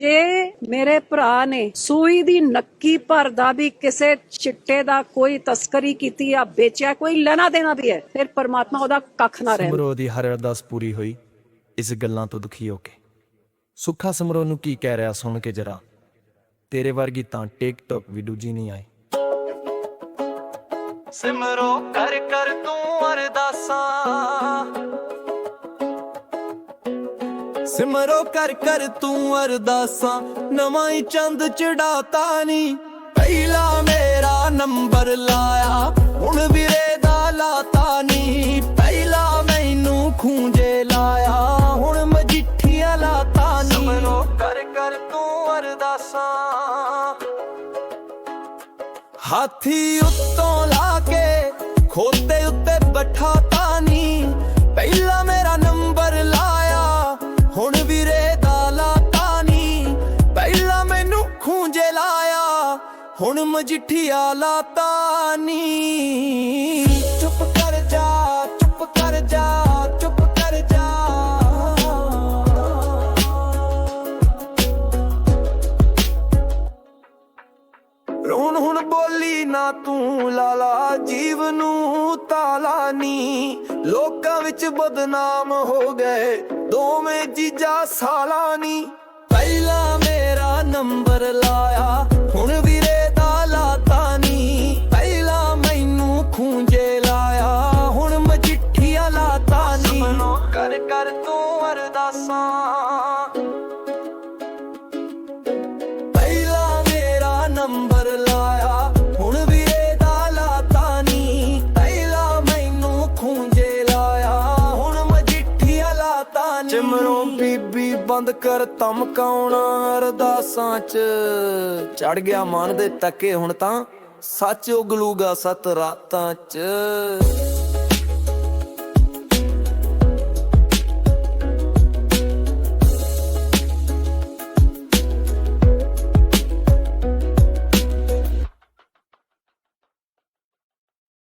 ਜੇ ਮੇਰੇ ਭਰਾ ਨੇ ਸੂਈ ਦੀ ਨੱਕੀ ਭਰਦਾ ਵੀ ਕਿਸੇ ਚਿੱਟੇ ਦਾ ਕੋਈ ਤਸਕਰੀ ਕੀਤੀ ਆ ਵੇਚਿਆ ਕੋਈ ਲੈਣਾ ਦੇਣਾ ਵੀ ਹੈ ਫਿਰ ਪਰਮਾਤਮਾ ਉਹਦਾ ਕੱਖ ਨਾ ਰਹਿਣ। ਸਮਰੋ ਦੀ ਹਰ ਅਰਦਾਸ ਪੂਰੀ ਹੋਈ ਇਸ ਗੱਲਾਂ ਤੋਂ ਦੁਖੀ ਹੋ ਕੇ। ਸੁੱਖਾ ਸਮਰੋ ਨੂੰ ਕੀ ਕਹਿ ਰਿਹਾ ਸੁਣ ਕੇ ਜਰਾ। ਤੇਰੇ ਵਰਗੀ ਤਾਂ ਟਿਕਟੌਕ ਵੀ ਦੂਜੀ ਨਹੀਂ ਆਈ। ਸਿਮਰੋ ਕਰ ਕਰ ਤੂੰ ਅਰਦਾਸਾਂ। ਸਿਮਰੋ ਕਰ ਕਰ ਤੂੰ ਅਰਦਾਸਾਂ, ਨਵਾਂ ਹੀ ਚੰਦ ਚੜਾਤਾ ਨੀ। ਪਹਿਲਾ ਮੇਰਾ ਨੰਬਰ ਲਾਇਆ, ਹੁਣ ਵੀਰੇ ਦਾ ਲਾਤਾ ਨੀ। ਪਹਿਲਾ ਮੈਨੂੰ ਖੂੰਜੇ ਲਾਇਆ, ਹੁਣ ਮਜੀਠੀਆਂ ਲਾਤਾ ਨੀ। ਸਿਮਰੋ ਕਰ ਕਰ ਤੂੰ ਅਰਦਾਸਾਂ। ਹਾਥੀ ਉੱਤੋਂ ਲਾ ਕੇ ਖੋਤੇ ਉੱਤੇ ਬਠਾ ਹੁਣ ਮਜਿੱਠੀਆ ਲਾਤਾ ਨੀ। ਚੁੱਪ ਕਰ ਜਾ, ਚੁੱਪ ਕਰ ਜਾ, ਚੁੱਪ ਕਰ ਜਾ। ਰੋਣ ਹੁਣ ਬੋਲੀ ਨਾ ਤੂੰ, ਲਾਲਾ ਜੀਵ ਨੂੰ ਤਾਲਾ ਨੀ। ਲੋਕਾਂ ਵਿੱਚ ਬਦਨਾਮ ਹੋ ਗਏ ਦੋਵੇਂ ਜੀਜਾ ਸਾਲਾ ਨੀ। ਪਹਿਲਾ ਮੇਰਾ ਨੰਬਰ ਲਾਇਆ ਤੂੰ ਅਰਦਾਸਾਂ ਪਹਿਲਾ ਮੇਰਾ ਨੰਬਰ ਲਾਇਆ, ਹੁਣ ਵੀਰੇ ਦਾ ਲਾਤਾ ਨੀ ਪਹਿਲਾ ਮੈਨੂੰ ਖੂੰਜੇ ਲਾਇਆ, ਹੁਣ ਮਜਿੱਠੀਆਂ ਲਾਤਾ ਨੀ ਚਮਰੋਂ ਬੀਬੀ ਬੰਦ ਕਰ ਧਮਕਾਉਣਾ ਅਰਦਾਸਾਂ ਚ। ਚੜ ਗਿਆ ਮਨ ਦੇ ਤੱਕੇ ਹੁਣ ਤਾਂ ਸੱਚ ਉਗਲੂਗਾ ਸਤ ਰਾਤਾਂ ਚ।